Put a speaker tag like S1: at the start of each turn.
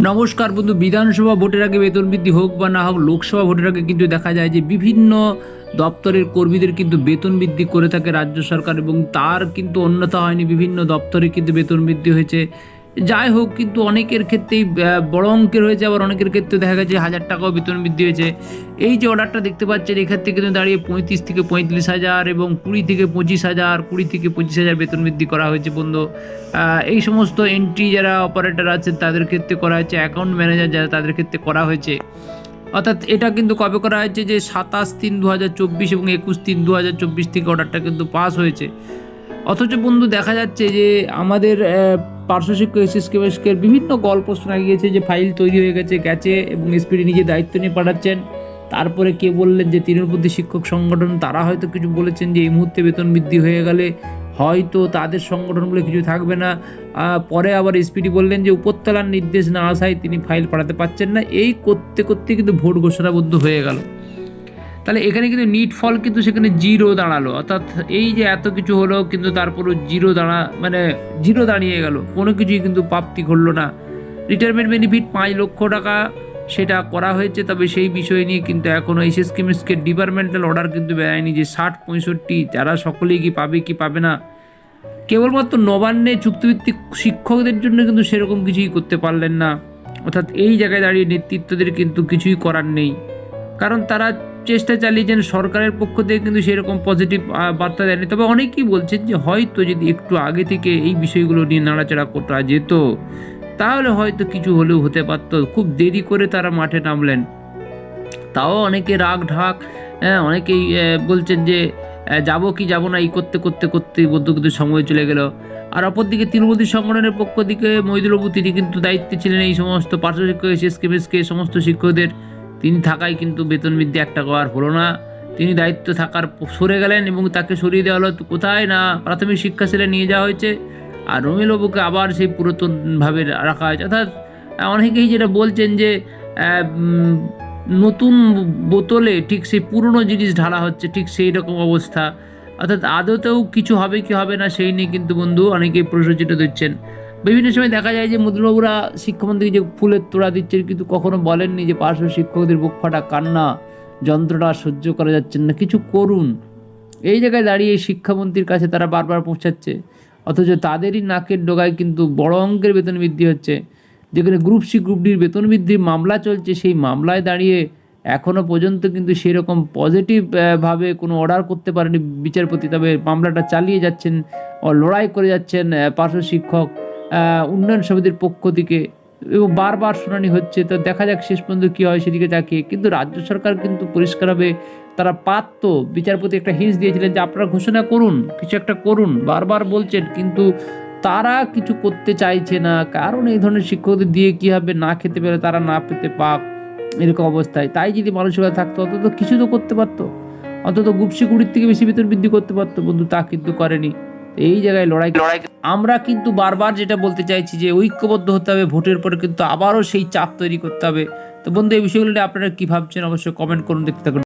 S1: নমস্কার বন্ধু, বিধানসভা ভোটের আগে বেতন বৃদ্ধি হোক বা না হোক, লোকসভা ভোটের আগে কিন্তু দেখা যায় যে বিভিন্ন দপ্তরের কর্মীদের কিন্তু বেতন বৃদ্ধি করে থাকে রাজ্য সরকার এবং তার কিন্তু অন্যতা হয়নি। বিভিন্ন দপ্তরে কিন্তু বেতন বৃদ্ধি হয়েছে। যাই হোক, কিন্তু অনেকের ক্ষেত্রেই বড় অঙ্কের হয়েছে, আবার অনেকের ক্ষেত্রে দেখা গেছে হাজার টাকাও বেতন বৃদ্ধি হয়েছে। এই যে অর্ডারটা দেখতে পাচ্ছেন এক্ষেত্রে কিন্তু দাঁড়িয়ে পঁয়ত্রিশ থেকে পঁয়ত্রিশ হাজার এবং কুড়ি থেকে পঁচিশ হাজার, কুড়ি থেকে পঁচিশ হাজার বেতন বৃদ্ধি করা হয়েছে বন্ধু। এই সমস্ত এন্ট্রি যারা অপারেটর আছেন, তাদের ক্ষেত্রে করা হয়েছে অ্যাকাউন্ট ম্যানেজার যারা, তাদের ক্ষেত্রে করা হয়েছে। অর্থাৎ এটা কিন্তু কবে করা হয়েছে যে সাতাশ তিন দু হাজার চব্বিশ এবং একুশ তিন দু হাজার চব্বিশ থেকে অর্ডারটা কিন্তু পাস হয়েছে। অথচ বন্ধু দেখা যাচ্ছে যে আমাদের পার্শ্ব শিক্ষক এসএসকের বিভিন্ন গল্প শোনা গিয়েছে, যে ফাইল তৈরি হয়ে গেছে গেছে এবং এসপিডি নিজে দায়িত্ব নিয়ে পাঠাচ্ছেন। তারপরে কে বললেন যে তৃণমূলপন্থী শিক্ষক সংগঠন, তারা হয়তো কিছু বলেছেন যে এই মুহূর্তে বেতন বৃদ্ধি হয়ে গেলে হয়তো তাদের সংগঠনগুলো কিছু থাকবে না। পরে আবার এসপিডি বললেন যে উপরতলার নির্দেশ না আসায় তিনি ফাইল পাঠাতে পারছেন না। এই করতে করতে কিন্তু ভোট ঘোষণাবদ্ধ হয়ে গেল। তাহলে এখানে কিন্তু নিট ফল কিন্তু সেখানে জিরো দাঁড়াল। অর্থাৎ এই যে এত কিছু হলো, কিন্তু তারপরও জিরো দাঁড়া মানে জিরো দাঁড়িয়ে গেল। কোনো কিছুই কিন্তু প্রাপ্তি ঘটলো না। রিটায়ারমেন্ট বেনিফিট পাঁচ লক্ষ টাকা সেটা করা হয়েছে, তবে সেই বিষয় নিয়ে কিন্তু এখনও এসএস কেমিস্টকে ডিপার্টমেন্টাল অর্ডার কিন্তু বেরোয়নি যে ষাট, পঁয়ষট্টি, যারা সকলেই কি পাবে কি পাবে না। কেবলমাত্র নবান্নে চুক্তিভিত্তিক শিক্ষকদের জন্য কিন্তু সেরকম কিছুই করতে পারলেন না। অর্থাৎ এই জায়গায় দাঁড়িয়ে নেতৃত্বদের কিন্তু কিছুই করার নেই। কারণ তারা চেষ্টা চালিয়েছেন সরকারের পক্ষ থেকে কিন্তু সেরকম পজিটিভ বার্তা দেয়নি। তবে অনেকেই বলছেন যে হয়তো যদি একটু আগে থেকে এই বিষয়গুলো নিয়ে নাড়াচাড়া করা যেত, তাহলে হয়তো কিছু হলেও হতে পারতো। খুব দেরি করে তারা মাঠে নামলেন। তাও অনেকে রাগ ঢাক হ্যাঁ অনেকেই বলছেন যে যাব কি যাব না, এই করতে করতে করতে বলতে কিন্তু সময় চলে গেল। আর অপরদিকে তৃণমূল সংগঠনের পক্ষ থেকে মহিদুলবাবু তিনি কিন্তু দায়িত্বে ছিলেন এই সমস্ত পার্শ্ব শিক্ষক মেসকে সমস্ত শিক্ষকদের তিনি থাকায় কিন্তু বেতন বৃদ্ধি এক টাকা আর হলো না। তিনি দায়িত্ব থাকার সরে গেলেন এবং তাকে সরিয়ে দেওয়া হলো। কোথায় না প্রাথমিক শিক্ষা সেলে নিয়ে যাওয়া হয়েছে? আর রমিলবাবুকে আবার সেই পুরাতনভাবে রাখা হয়েছে। অর্থাৎ অনেকেই যেটা বলছেন যে নতুন বোতলে ঠিক সেই পুরনো জিনিস ঢালা হচ্ছে, ঠিক সেই রকম অবস্থা। অর্থাৎ আদতেও কিছু হবে কি হবে না সেই নিয়ে কিন্তু বন্ধু অনেকেই প্রশ্নচিত দিচ্ছেন বিভিন্ন সময় দেখা যায় যে মধুবাবুরা শিক্ষামন্ত্রীকে যে ফুলের তোড়া দিচ্ছেন, কিন্তু কখনো বলেননি যে পার্শ্ব শিক্ষকদের বুক ফাটা কান্না, যন্ত্রণা সহ্য করা যাচ্ছেন না, কিছু করুন। এই জায়গায় দাঁড়িয়ে শিক্ষামন্ত্রীর কাছে তারা বারবার পৌঁছাচ্ছে, অথচ তাদেরই নাকের ডোগায় কিন্তু বড় অঙ্কের বেতন বৃদ্ধি হচ্ছে। যেখানে গ্রুপ সি গ্রুপ ডির বেতন বৃদ্ধির মামলা চলছে, সেই মামলায় দাঁড়িয়ে এখনও পর্যন্ত কিন্তু সেরকম পজিটিভ ভাবে কোনো অর্ডার করতে পারেনি বিচারপতি। তবে মামলাটা চালিয়ে যাচ্ছেন ও লড়াই করে যাচ্ছেন পার্শ্ব শিক্ষক উন্নয়ন সমিতির পক্ষ থেকে এবং বারবার শুনানি হচ্ছে, তো দেখা যাক শেষ পর্যন্ত কী হয় সেদিকে তাকিয়ে। কিন্তু রাজ্য সরকার কিন্তু পরিষ্কারভাবে তারা পারত বিচারপতি একটা হিন্স দিয়েছিলেন যে আপনারা ঘোষণা করুন, কিছু একটা করুন, বারবার বলছেন। কিন্তু তারা কিছু করতে চাইছে না, কারণ এই ধরনের শিক্ষকদের দিয়ে কী হবে? না খেতে পেলে তারা না পেতে পাক, এরকম অবস্থায়। তাই যদি মানসিকতা থাকতো, অন্তত কিছু তো করতে পারতো। অন্তত গুপসি কুড়ির থেকে বেশি বেতন বৃদ্ধি করতে পারতো, বন্ধু, তা কিন্তু করেনি। এই জায়গায় লড়াই লড়াই আমরা কিন্তু বারবার যেটা বলতে চাইছি যে ঐক্যবদ্ধ হতে হবে ভোটের পরে কিন্তু আবারও সেই চাপ তৈরি করতে হবে। তো বন্ধু এই বিষয়গুলো নিয়ে আপনারা কি ভাবছেন? অবশ্যই কমেন্ট করুন দেখতে থাকুন।